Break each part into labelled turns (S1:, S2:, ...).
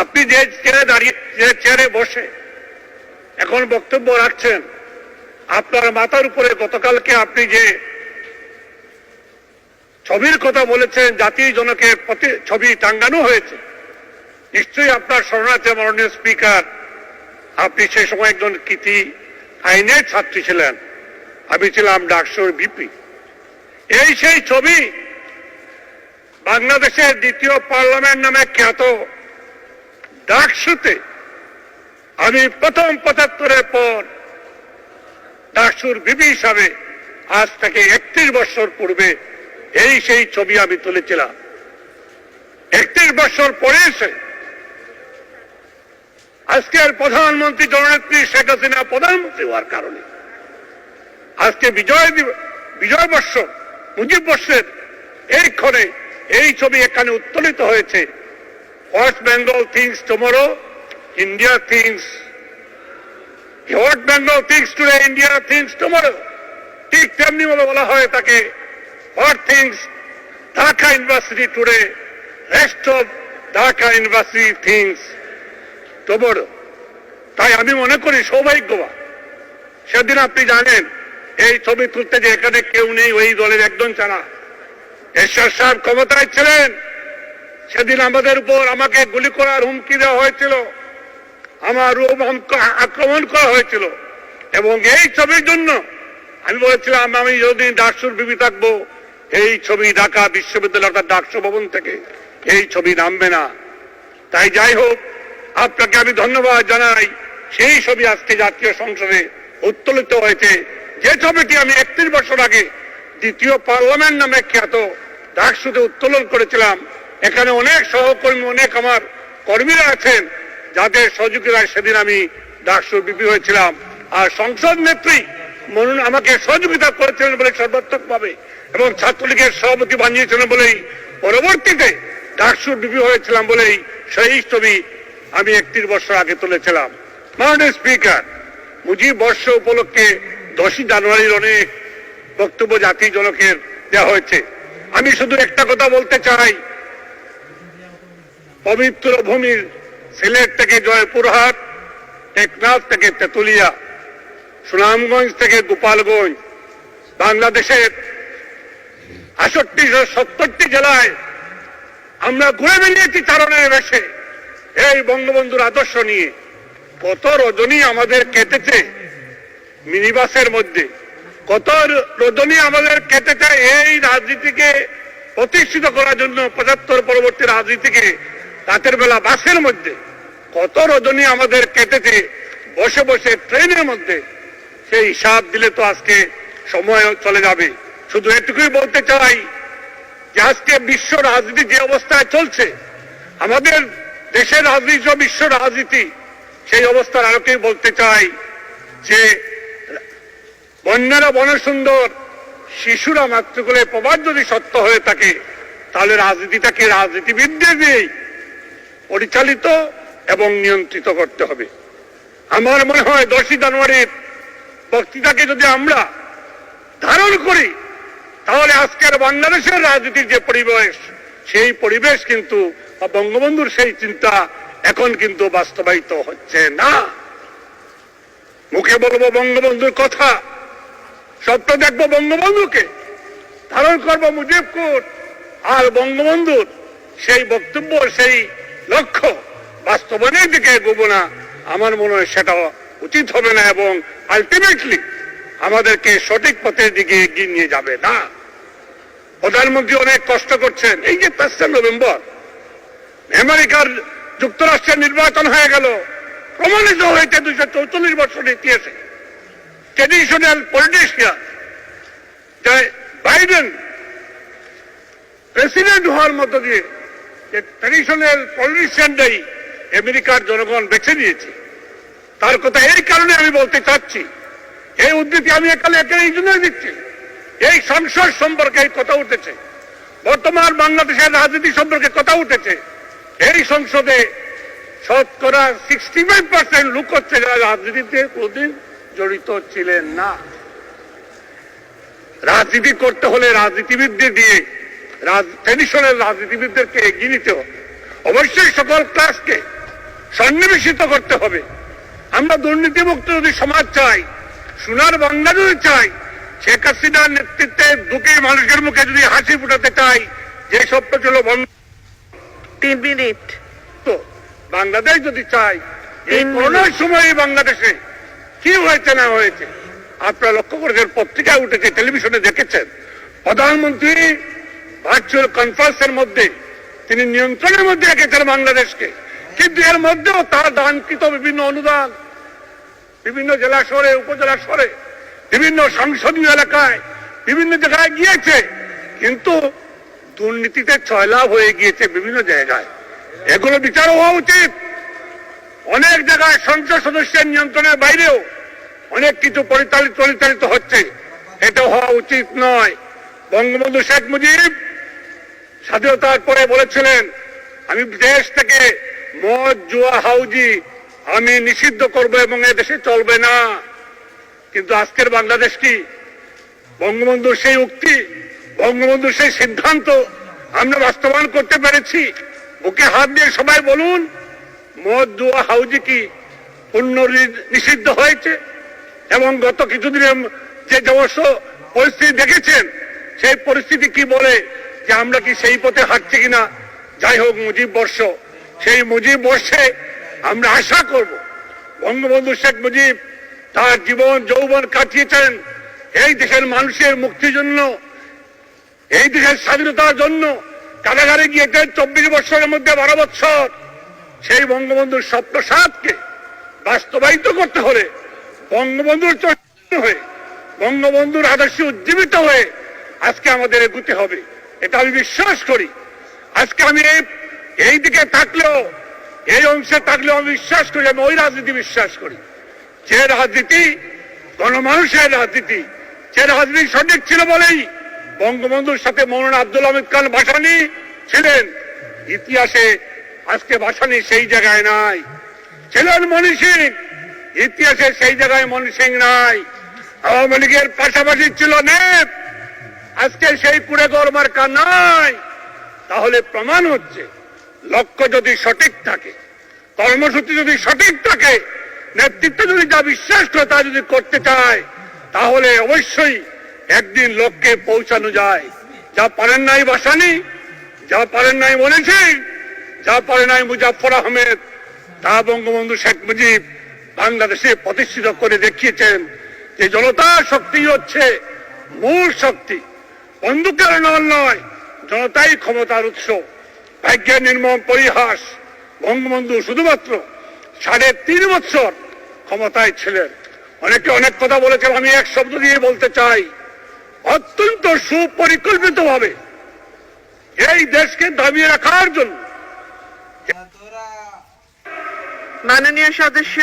S1: আপনি যে চেয়ারে দাঁড়িয়ে, যে চেয়ারে বসে এখন বক্তব্য রাখছেন, আপনার মাথার উপরে গতকালকে আপনি যে ছবির কথা বলেছেন, জাতির জনকের ছবি টাঙ্গানো হয়েছে, নিশ্চয়ই আপনার শরণার্থী মাননীয় স্পিকার, আপনি সেই সময় একজন কৃতি আইনের ছাত্রী ছিলেন, আমি ছিলাম ডাকসুর বিপি এই সেই ছবি বাংলাদেশের দ্বিতীয় পার্লামেন্ট নামে খ্যাত ডাকসুতে আমি প্রথম পঁচাত্তরের পর ডাকসুর বিবি হিসাবে আজ থেকে একত্রিশ বছর পূর্বে এই সেই ছবি আমি তুলেছিলাম। একত্রিশ বছর পরে এসে আজকের প্রধানমন্ত্রী জননেত্রী শেখ হাসিনা প্রধানমন্ত্রী হওয়ার কারণে আজকে বিজয় বিজয় বর্ষ, মুজিব বর্ষের এই ক্ষণে এই ছবি এখানে উত্তোলিত হয়েছে। West Bengal thinks tomorrow India thinks what Bengal thinks today India thinks tomorrow ঠিক তেমনি ভাবে বলা হয় তাকে। What thinks Dhaka university today rest of Dhaka university thinks tomorrow তাই আমি মনে করি সৌভাগ্যবান। সেদিন আপনি জানেন, এই ছবি তুলতে যে এখানে কেউ নেই, ওই দলের একজন ছাড়া এরশাদ সাহেব ক্ষমতায় ছিলেন। সেদিন আমাদের উপর আমাকে গুলি করার হুমকি দেওয়া হয়েছিল। আমার রূপ আক্রমণ করা হয়েছিল। এবং এই ছবির জন্য আমি বলেছিলাম, আমি যদি ডাকসুর বিবি থাকব, এই ছবি ঢাকা বিশ্ববিদ্যালয় অর্থাৎ ডাকসু ভবন থেকে এই ছবি নামবে না। তাই যাই হোক, আপনাকে আমি ধন্যবাদ জানাই। সেই ছবি আজকে জাতীয় সংসদে উত্তোলিত হয়েছে। যে ছবিটি আমি একত্রিশ বছর আগে দ্বিতীয় পার্লামেন্ট নামে খ্যাত ডাকসুতে উত্তোলন করেছিলাম এখানে অনেক সহকর্মী, অনেক আমার কর্মীরা আছেন, যাদের সহযোগিতায় সেদিন আমি ডাকসুর বিপি হয়েছিলাম। আর সংসদ নেত্রী মনুন আমাকে সহযোগিতা করেছিলেন বলে সর্বাত্মক ভাবে এবং ছাত্রলীগের সভাপতি বানিয়েছিলেন বলেই পরবর্তীতে ডাকসুর বিপি হয়েছিলাম বলেই সেই ছবি আমি একত্রিশ বছর আগে তুলেছিলাম। মাননীয় স্পিকার, মুজিব বর্ষ উপলক্ষে দশই জানুয়ারির অনেক বক্তব্য জাতি জনকের দেওয়া হয়েছে। আমি শুধু একটা কথা বলতে চাই পবিত্র ভূমির সিলেট থেকে জয়পুরহাট, টেকনাফ থেকে তেতুলিয়া, সুনামগঞ্জ থেকে গোপালগঞ্জ, বাংলাদেশের আষট্টি সত্তরটি জেলায় আমরা ঘুরে বেরিয়েছি চারণের বেশে। এই বঙ্গবন্ধুর আদর্শ নিয়ে। কত রজনী আমাদের কেটেছে মিনিবাসের মধ্যে। কত রজনী আমাদের কেটেছে এই রাজনীতিকে প্রতিষ্ঠিত করার জন্য পঁচাত্তর পরবর্তী রাজনীতিকে রাতের বেলা বাসের মধ্যে কত রজনী আমাদের কেটেছে, বসে বসে ট্রেনের মধ্যে। সেই হিসাব দিলে তো আজকে সময় চলে যাবে। শুধু এটুকুই বলতে চাই যে আজকে বিশ্ব রাজনীতি যে অবস্থায় চলছে, আমাদের দেশের রাজনীতি বিশ্ব রাজনীতি, সেই অবস্থার আলোকেই বলতে চাই যে বন্যারা বনসুন্দর শিশুরা মাতৃকুলে প্রবাদ যদি সত্য হয়ে থাকে, তাহলে রাজনীতিটাকে রাজনীতিবিদদের দিয়েই? পরিচালিত এবং নিয়ন্ত্রিত করতে হবে। আমার মনে হয় দশই জানুয়ারির বক্তৃতাকে যদি আমরা ধারণ করি, তাহলে আজকের বাংলাদেশের রাজনীতির যে পরিবেশ, সেই পরিবেশ কিন্তু বঙ্গবন্ধুর সেই চিন্তা এখন কিন্তু বাস্তবায়িত হচ্ছে না। মুখে বলব বঙ্গবন্ধুর কথা, স্বপ্ন দেখব বঙ্গবন্ধুকে, ধারণ করব মুজিবকুর আর বঙ্গবন্ধুর সেই বক্তব্য, সেই লক্ষ্য। বাস্তবায়নের দিকে এগোবো না। আমার মনে হয় সেটা উচিত হবে না এবং আলটিমেটলি আমাদেরকে সঠিক পথের দিকে এগিয়ে নিয়ে যাবে না। প্রধানমন্ত্রী অনেক কষ্ট করছেন। এই যে তেসরা নভেম্বর, আমেরিকার যুক্তরাষ্ট্রের নির্বাচন হয়ে গেল। প্রমাণিত হয়েছে দুইশো চৌচল্লিশ বছর ইতিহাসে। ট্রেডিশনাল পলিটিশিয়ান বাইডেন প্রেসিডেন্ট হওয়ার মধ্য দিয়ে যে ট্রেডিশনাল পলিটিশিয়ানটাই আমেরিকার জনগণ বেছে নিয়েছে। তার কথা এই কারণে আমি বলতে চাচ্ছি, এই উদ্ধৃতি আমি এখানে এখানে এই জন্যই দিচ্ছি। এই সংসদ সম্পর্কে এই কথা উঠেছে, বর্তমান বাংলাদেশের রাজনীতি সম্পর্কে কথা উঠেছে। এই সংসদে শতকরা সিক্সটি ফাইভ পার্সেন্ট লোক হচ্ছে যারা রাজনীতিতে কোনদিন জড়িত ছিলেন না। রাজনীতি করতে হলে রাজনীতিবিদদের দিয়ে ট্রেডিশনাল রাজনীতিবিদদেরকে এগিয়ে নিতে হবে। অবশ্যই সকল ক্লাসকে সন্নিবেশিত করতে হবে। আমরা দুর্নীতিমুক্ত যদি সমাজ চাই সোনার বাংলা যদি চাই শেখ হাসিনার নেতৃত্বে দুঃখী মানুষের মুখে যদি হাসি ফুটাতে চাই যে স্বপ্ন ছিল বন্ধ।
S2: তিন মিনিট।
S1: তো বাংলাদেশ যদি চাই এই করোনার সময় বাংলাদেশে কি হয়েছে না হয়েছে আপনারা লক্ষ্য করেছেন পত্রিকায় উঠেছে টেলিভিশনে দেখেছেন। প্রধানমন্ত্রী ভার্চুয়াল কনফারেন্সের মধ্যে তিনি নিয়ন্ত্রণের মধ্যে রেখেছেন বাংলাদেশকে। কিন্তু এর মধ্যেও তার দানকৃত বিভিন্ন অনুদান, বিভিন্ন জেলা শহরে, উপজেলা শহরে, বিভিন্ন সংসদীয় এলাকায়, বিভিন্ন জায়গায় গিয়েছে। কিন্তু দুর্নীতিতে ছয়লাভ হয়ে গিয়েছে বিভিন্ন জায়গায়। এগুলো বিচার হওয়া উচিত। অনেক জায়গায় সংসদ সদস্যের নিয়ন্ত্রণের বাইরেও অনেক কিছু পরিচালিত পরিচালিত হচ্ছে। এটা হওয়া উচিত নয়। বঙ্গবন্ধু শেখ মুজিব স্বাধীনতার পরে বলেছিলেন, আমি দেশ থেকে মদ, জুয়া, হাউজি আমি নিষিদ্ধ করব এবং এ দেশে চলবে না। কিন্তু আজকের বাংলাদেশ কি? বঙ্গবন্ধুর সেই উক্তি বঙ্গবন্ধুর সেই সিদ্ধান্ত আমরা বাস্তবায়ন করতে পেরেছি? বুকে হাত দিয়ে সবাই বলুন, মদ, জুয়া, হাউজি কি পূর্ণ নিষিদ্ধ হয়েছে? এবং গত কিছুদিনের যে সমস্ত পরিস্থিতি দেখেছেন, সেই পরিস্থিতি কি বলে যে আমরা কি সেই পথে হাঁটছি কিনা? যাই হোক, মুজিব বর্ষ। সেই মুজিব বর্ষে আমরা আশা করব, বঙ্গবন্ধু শেখ মুজিব তার জীবন, যৌবন কাটিয়েছেন এই দেশের মানুষের মুক্তির জন্য, এই দেশের স্বাধীনতার জন্য। কারাগারে গিয়েছেন চব্বিশ বছরের মধ্যে বারো বছর সেই বঙ্গবন্ধুর স্বপ্ন সাতকে বাস্তবায়িত করতে হলে, বঙ্গবন্ধুর হয়ে, বঙ্গবন্ধুর আদর্শে উজ্জীবিত হয়ে আজকে আমাদের এগুতে হবে। এটা আমি বিশ্বাস করি। আজকে আমি এই দিকে থাকলেও, এই অংশে থাকলেও আমি বিশ্বাস করি, আমি ওই রাজনীতি বিশ্বাস করি। যে রাজনীতি, গণমানুষের রাজনীতি, যে রাজনীতি সঠিক ছিল বলেই বঙ্গবন্ধুর সাথে মৌলানা আব্দুল হামিদ খান ভাসানি ছিলেন। ইতিহাসে আজকে ভাসানি সেই জায়গায় নাই। ছিলেন মনি সিং, ইতিহাসে সেই জায়গায় মনি সিং নাই। আওয়ামী লীগের পাশাপাশি ছিল নেপ। আজকে সেই পুরে গরমার্কা নাই তাহলে প্রমাণ হচ্ছে, লক্ষ্য যদি সঠিক থাকে, কর্মসূচি যদি সঠিক থাকে, নেতৃত্ব যদি যা বিশ্বাস করে তা যদি করতে চায়, তাহলে অবশ্যই একদিন লক্ষ্যে পৌঁছানো যায়। যা পারেন নাই বাসানি, যা পারেন নাই মনে যা পারে নাই মুজাফর আহমেদ, তা বঙ্গবন্ধু শেখ মুজিব বাংলাদেশে প্রতিষ্ঠিত করে দেখিয়েছেন যে জনতার শক্তি হচ্ছে মূল শক্তি। বন্দুকের নল নয় জনতাই ক্ষমতার উৎস। ভাগ্যের নির্মম পরিহাস বঙ্গবন্ধু শুধুমাত্র সাড়ে তিন বছর ক্ষমতায় ছিলেন। অনেকে অনেক কথা বলেছেন আমি এক শব্দ দিয়ে বলতে চাই অত্যন্ত সুপরিকল্পিত ভাবে এই দেশকে দাবিয়ে রাখার জন্য।
S2: মাননীয় সদস্য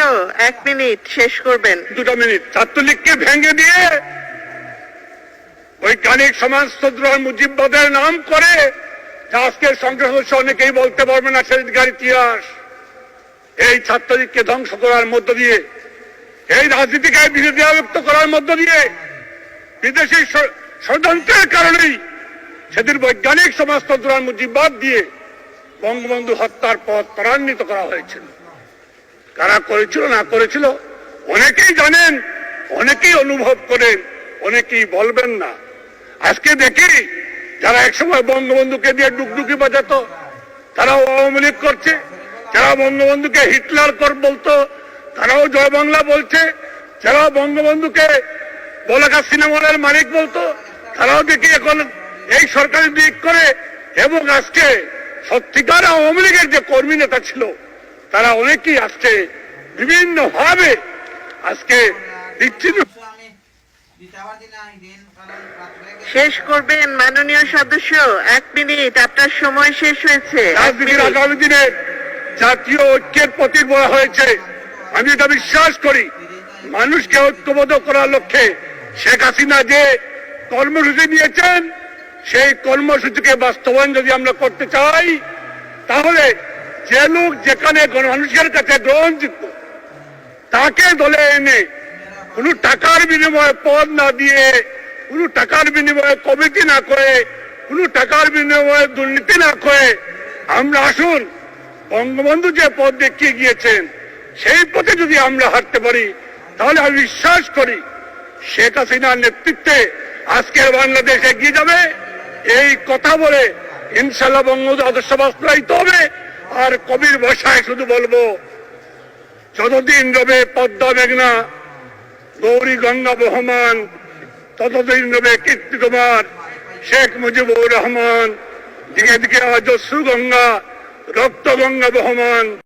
S2: এক মিনিট শেষ করবেন।
S1: দুটো মিনিট। ছাত্রলীগকে ভেঙে দিয়ে বৈজ্ঞানিক সমাজতন্ত্র মুজিববাদের নাম করে আজকের সংসদ সদস্য অনেকেই বলতে পারবে না, সেদিনকার ইতিহাস। এই ছাত্রলীগকে ধ্বংস করার মধ্য দিয়ে, এই রাজনীতিকে বিরোধিতা ব্যক্ত করার মধ্য দিয়ে বিদেশি ষড়যন্ত্রের কারণেই সেদিন বৈজ্ঞানিক সমাজতন্ত্র আর মুজিববাদ দিয়ে বঙ্গবন্ধু হত্যার পথ ত্বরান্বিত করা হয়েছিল। কারা করেছিল, না করেছিল, অনেকেই জানেন, অনেকেই অনুভব করেন, অনেকেই বলবেন না। আজকে দেখি যারা একসময় বঙ্গবন্ধুকে দিয়ে ডুকডুকি বাজাতো, তারাও আওয়ামী লীগ করছে, যারা বঙ্গবন্ধুকে হিটলার কর বলতো, তারাও জয় বাংলা বলছে, যারা বঙ্গবন্ধুকে বলাকা সিনেমার মালিক বলতো, তারাও দেখি এখন এই সরকারি দিক করে এবং আজকে সত্যিকার আওয়ামী লীগের যে কর্মী নেতা ছিল, তারা অনেকেই আসছে বিভিন্ন ভাবে আজকে বিচ্ছিন্ন
S2: শেষ করবেন মাননীয় সদস্য। এক মিনিট আপনার সময় শেষ হয়েছে।
S1: আগামী দিনে জাতীয় ঐক্যের প্রতীক বলা হয়েছে। আমি এটা বিশ্বাস করি মানুষকে ঐক্যবদ্ধ করার লক্ষ্যে শেখ হাসিনা যে কর্মসূচি নিয়েছেন সেই কর্মসূচিকে বাস্তবায়ন যদি আমরা করতে চাই তাহলে যে লোক যেখানে মানুষের কাছে গ্রহণযোগ্য তাকে দলে এনে কোনো টাকার বিনিময়ে পদ না দিয়ে কোনো টাকার বিনিময়ে কমিটি না করে, কোনো টাকার বিনিময়ে দুর্নীতি না করে। আমরা আসুন, বঙ্গবন্ধু যে পথ দেখিয়ে গিয়েছেন, সেই পথে যদি আমরা হাঁটতে পারি, তাহলে আমি বিশ্বাস করি শেখ হাসিনার নেতৃত্বে আজকের বাংলাদেশ এগিয়ে যাবে। এই কথা বলে ইনশাল্লাহ বঙ্গবন্ধু আদর্শ বাস্তবায়িত হবে। আর কবির ভাষায় শুধু বলব, যতদিন রবে পদ্মা মেঘনা, গৌরী গঙ্গা বহমান ততদিন রবে কীর্তি তোমার। শেখ মুজিবুর রহমান দিকে দিকে অজস্র গঙ্গা রক্ত গঙ্গা বহমান।